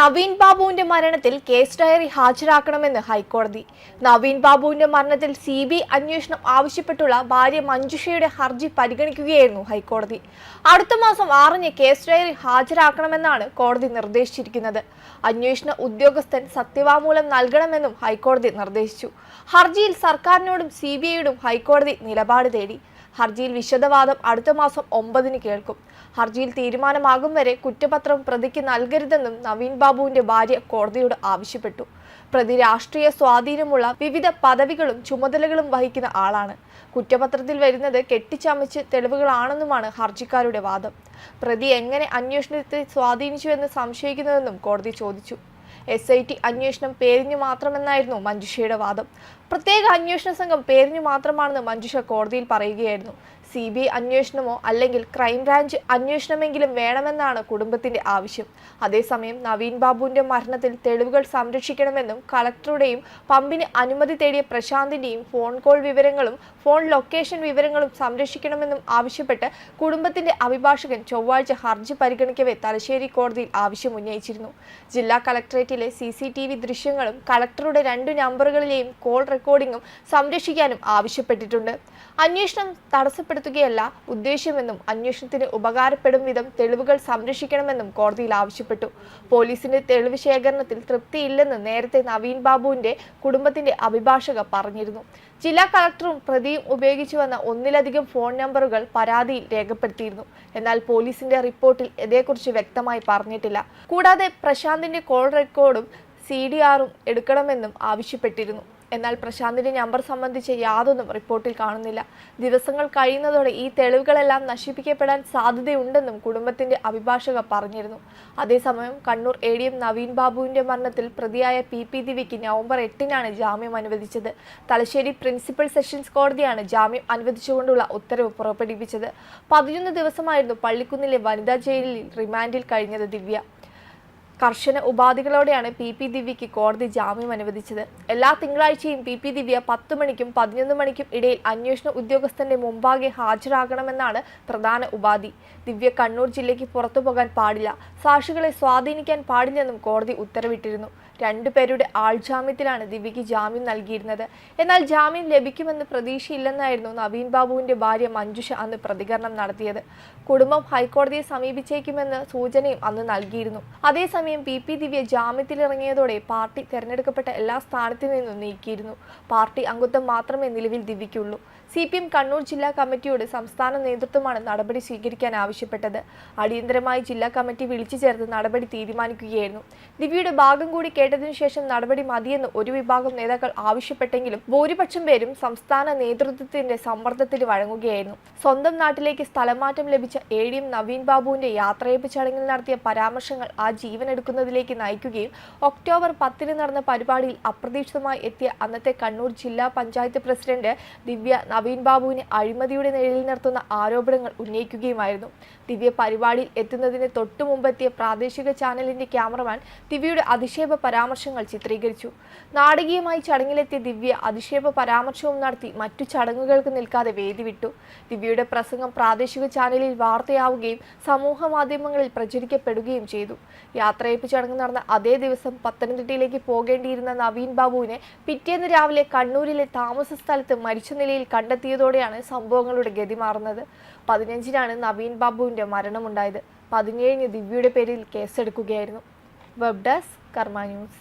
നവീൻ ബാബുവിന്റെ മരണത്തിൽ case diary ഹാജരാക്കണമെന്ന് ഹൈക്കോടതി. നവീൻ ബാബുവിന്റെ മരണത്തിൽ സി ബി അന്വേഷണം ആവശ്യപ്പെട്ടുള്ള ഭാര്യ മഞ്ജുഷയുടെ ഹർജി പരിഗണിക്കുകയായിരുന്നു ഹൈക്കോടതി. അടുത്ത മാസം ആറിന് കേസ് ഡയറി ഹാജരാക്കണമെന്നാണ് കോടതി നിർദ്ദേശിച്ചിരിക്കുന്നത്. അന്വേഷണ ഉദ്യോഗസ്ഥൻ സത്യവാങ്മൂലം നൽകണമെന്നും ഹൈക്കോടതി നിർദ്ദേശിച്ചു. ഹർജിയിൽ സർക്കാരിനോടും സി ബി ഐയോടും ഹൈക്കോടതി നിലപാട് തേടി. ഹർജിയിൽ വിശദവാദം അടുത്ത മാസം ഒമ്പതിന് കേൾക്കും. ഹർജിയിൽ തീരുമാനമാകും വരെ കുറ്റപത്രം പ്രതിക്ക് നൽകരുതെന്നും നവീൻ ബാബുവിന്റെ ഭാര്യ കോടതിയോട് ആവശ്യപ്പെട്ടു. പ്രതി രാഷ്ട്രീയ സ്വാധീനമുള്ള വിവിധ പദവികളും ചുമതലകളും വഹിക്കുന്ന ആളാണ്. കുറ്റപത്രത്തിൽ വരുന്നത് കെട്ടിച്ചമച്ച് തെളിവുകളാണെന്നുമാണ് ഹർജിക്കാരുടെ വാദം. പ്രതി എങ്ങനെ അന്വേഷണത്തെ സ്വാധീനിച്ചുവെന്ന് സംശയിക്കുന്നതെന്നും കോടതി ചോദിച്ചു. എസ് ഐ ടി അന്വേഷണം പേരിഞ്ഞു മാത്രമെന്നായിരുന്നു മഞ്ജുഷയുടെ വാദം. പ്രത്യേക അന്വേഷണ സംഘം പേരിഞ്ഞു മാത്രമാണെന്ന് മഞ്ജുഷ കോടതിയിൽ പറയുകയായിരുന്നു. സി ബി ഐ അന്വേഷണമോ അല്ലെങ്കിൽ ക്രൈംബ്രാഞ്ച് അന്വേഷണമെങ്കിലും വേണമെന്നാണ് കുടുംബത്തിന്റെ ആവശ്യം. അതേസമയം നവീൻ ബാബുവിന്റെ മരണത്തിൽ തെളിവുകൾ സംരക്ഷിക്കണമെന്നും കളക്ടറുടെയും പമ്പിന് അനുമതി തേടിയ പ്രശാന്തിന്റെയും ഫോൺ കോൾ വിവരങ്ങളും ഫോൺ ലൊക്കേഷൻ വിവരങ്ങളും സംരക്ഷിക്കണമെന്നും ആവശ്യപ്പെട്ട് കുടുംബത്തിന്റെ അഭിഭാഷകൻ ചൊവ്വാഴ്ച ഹർജി പരിഗണിക്കവേ തലശ്ശേരി കോടതിയിൽ ആവശ്യം ഉന്നയിച്ചിരുന്നു. ജില്ലാ കളക്ടറേറ്റിലെ സി സി ടി വി ദൃശ്യങ്ങളും കളക്ടറുടെ രണ്ടു നമ്പറുകളിലെയും കോൾ റെക്കോർഡിംഗും സംരക്ഷിക്കാനും ആവശ്യപ്പെട്ടിട്ടുണ്ട്. അന്വേഷണം തടസ്സപ്പെടുത്തുകയല്ല ഉദ്ദേശ്യമെന്നും അന്വേഷണത്തിന് ഉപകാരപ്പെടും വിധം തെളിവുകൾ സംരക്ഷിക്കണമെന്നും കോടതിയിൽ ആവശ്യപ്പെട്ടു. പോലീസിന്റെ തെളിവ് ശേഖരണത്തിൽ തൃപ്തിയില്ലെന്ന് നേരത്തെ നവീൻ ബാബുവിന്റെ കുടുംബത്തിന്റെ അഭിഭാഷക പറഞ്ഞിരുന്നു. ജില്ലാ കളക്ടറും പ്രതിയും ഉപയോഗിച്ചു വന്ന ഒന്നിലധികം ഫോൺ നമ്പറുകൾ പരാതിയിൽ രേഖപ്പെടുത്തിയിരുന്നു. എന്നാൽ പോലീസിന്റെ റിപ്പോർട്ടിൽ ഇതേക്കുറിച്ച് വ്യക്തമായി പറഞ്ഞിട്ടില്ല. കൂടാതെ പ്രശാന്തിന്റെ കോൾ റെക്കോർഡും സി ഡി ആറും എടുക്കണമെന്നും ആവശ്യപ്പെട്ടിരുന്നു. എന്നാൽ പ്രശാന്തിന്റെ നമ്പർ സംബന്ധിച്ച് യാതൊന്നും റിപ്പോർട്ടിൽ കാണുന്നില്ല. ദിവസങ്ങൾ കഴിയുന്നതോടെ ഈ തെളിവുകളെല്ലാം നശിപ്പിക്കപ്പെടാൻ സാധ്യതയുണ്ടെന്നും കുടുംബത്തിന്റെ അഭിഭാഷക പറഞ്ഞിരുന്നു. അതേസമയം Kannur A D M Naveen ബാബുവിന്റെ മരണത്തിൽ പ്രതിയായ പി പി ദിവ്യയ്ക്ക് നവംബർ എട്ടിനാണ് ജാമ്യം അനുവദിച്ചത്. തലശ്ശേരി പ്രിൻസിപ്പൽ സെഷൻസ് കോടതിയാണ് ജാമ്യം അനുവദിച്ചുകൊണ്ടുള്ള ഉത്തരവ് പുറപ്പെടുവിച്ചത്. പതിനൊന്ന് ദിവസമായിരുന്നു പള്ളിക്കുന്നിലെ വനിതാ ജയിലിൽ റിമാൻഡിൽ കഴിഞ്ഞത് ദിവ്യ. കർശന ഉപാധികളോടെയാണ് പി പി ദിവ്യയ്ക്ക് കോടതി ജാമ്യം അനുവദിച്ചത്. എല്ലാ തിങ്കളാഴ്ചയും പി പി ദിവ്യ പത്ത് മണിക്കും പതിനൊന്ന് മണിക്കും ഇടയിൽ അന്വേഷണ ഉദ്യോഗസ്ഥന്റെ മുമ്പാകെ ഹാജരാകണമെന്നാണ് പ്രധാന ഉപാധി. ദിവ്യ കണ്ണൂർ ജില്ലയ്ക്ക് പുറത്തു പോകാൻ പാടില്ല. സാക്ഷികളെ സ്വാധീനിക്കാൻ പാടില്ലെന്നും കോടതി ഉത്തരവിട്ടിരുന്നു. രണ്ടുപേരുടെ ആൾജാമ്യത്തിലാണ് ദിവ്യയ്ക്ക് ജാമ്യം നൽകിയിരുന്നത്. എന്നാൽ ജാമ്യം ലഭിക്കുമെന്ന് പ്രതീക്ഷയില്ലെന്നായിരുന്നു നവീൻ ബാബുവിന്റെ ഭാര്യ മഞ്ജുഷ അന്ന് പ്രതികരണം നടത്തിയത്. കുടുംബം ഹൈക്കോടതിയെ സമീപിച്ചേക്കുമെന്ന് സൂചനയും അന്ന് നൽകിയിരുന്നു. അതേസമയം പി. പി. ദിവ്യ ജാമ്യത്തിലിറങ്ങിയതോടെ പാർട്ടി തെരഞ്ഞെടുക്കപ്പെട്ട എല്ലാ സ്ഥാനത്തു നിന്നും നീക്കിയിരുന്നു. പാർട്ടി അംഗത്വം മാത്രമേ നിലവിൽ ദിവ്യയ്ക്കുള്ളൂ. സി പി എം കണ്ണൂർ ജില്ലാ കമ്മിറ്റിയോട് സംസ്ഥാന നേതൃത്വമാണ് നടപടി സ്വീകരിക്കാൻ ആവശ്യപ്പെട്ടത്. അടിയന്തരമായി ജില്ലാ കമ്മിറ്റി വിളിച്ചു ചേർത്ത് നടപടി തീരുമാനിക്കുകയായിരുന്നു. ദിവ്യയുടെ ഭാഗം കൂടി കേട്ടതിനു ശേഷം നടപടി മതിയെന്ന് ഒരു വിഭാഗം നേതാക്കൾ ആവശ്യപ്പെട്ടെങ്കിലും ഭൂരിപക്ഷം പേരും സംസ്ഥാന നേതൃത്വത്തിന്റെ സമ്മർദ്ദത്തിന് വഴങ്ങുകയായിരുന്നു. സ്വന്തം നാട്ടിലേക്ക് സ്ഥലമാറ്റം ലഭിച്ച എ. ഡി. എം. നവീൻ ബാബുവിന്റെ യാത്രയപ്പ് ചടങ്ങിൽ നടത്തിയ പരാമർശങ്ങൾ ആ ജീവൻ എടുക്കുന്നതിലേക്ക് നയിക്കുകയും ഒക്ടോബർ പത്തിന് നടന്ന പരിപാടിയിൽ അപ്രതീക്ഷിതമായി എത്തിയ അന്നത്തെ കണ്ണൂർ ജില്ലാ പഞ്ചായത്ത് പ്രസിഡന്റ് ദിവ്യ നവീൻ ബാബുവിനെ അഴിമതിയുടെ നിഴലിൽ നിർത്തുന്ന ആരോപണങ്ങൾ ഉന്നയിക്കുകയുമായിരുന്നു. ദിവ്യ പരിപാടിയിൽ എത്തുന്നതിന് തൊട്ടു മുമ്പെത്തിയ പ്രാദേശിക ചാനലിന്റെ ക്യാമറമാൻ ദിവ്യയുടെ അധിക്ഷേപ പരാമർശങ്ങൾ ചിത്രീകരിച്ചു. നാടകീയമായി ചടങ്ങിലെത്തിയ ദിവ്യ അധിക്ഷേപ പരാമർശവും നടത്തി മറ്റു ചടങ്ങുകൾക്ക് നിൽക്കാതെ വേദി വിട്ടു. ദിവ്യയുടെ പ്രസംഗം പ്രാദേശിക ചാനലിൽ വാർത്തയാവുകയും സമൂഹ മാധ്യമങ്ങളിൽ പ്രചരിക്കപ്പെടുകയും ചെയ്തു. യാത്രയപ്പ് ചടങ്ങ് നടന്ന അതേ ദിവസം പത്തനംതിട്ടയിലേക്ക് പോകേണ്ടിയിരുന്ന നവീൻ ബാബുവിനെ പിറ്റേന്ന് രാവിലെ കണ്ണൂരിലെ താമസ സ്ഥലത്ത് മരിച്ച നിലയിൽ കണ്ടെത്തിയതോടെയാണ് സംഭവങ്ങളുടെ ഗതി മാറുന്നത്. പതിനഞ്ചിനാണ് നവീൻ ബാബുവിന്റെ മരണമുണ്ടായത്. പതിനേഴിന് ദിവ്യയുടെ പേരിൽ കേസെടുക്കുകയായിരുന്നു. Web desk Karma news.